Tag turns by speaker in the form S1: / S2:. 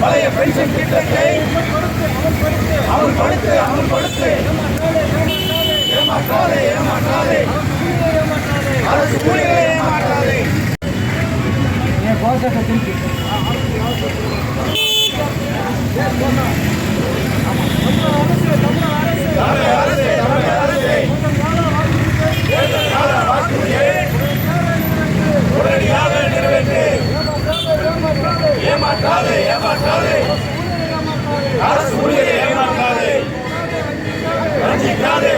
S1: பழைய பென்ஷன் திட்டத்தை அமுல்படுத்து அமுல்படுத்து படுத்து. ஏமாற்றாதே ஏமாற்றாதே. அரசு ஊழியரை ஏமாற்றாதே. வஞ்சிக்காதே.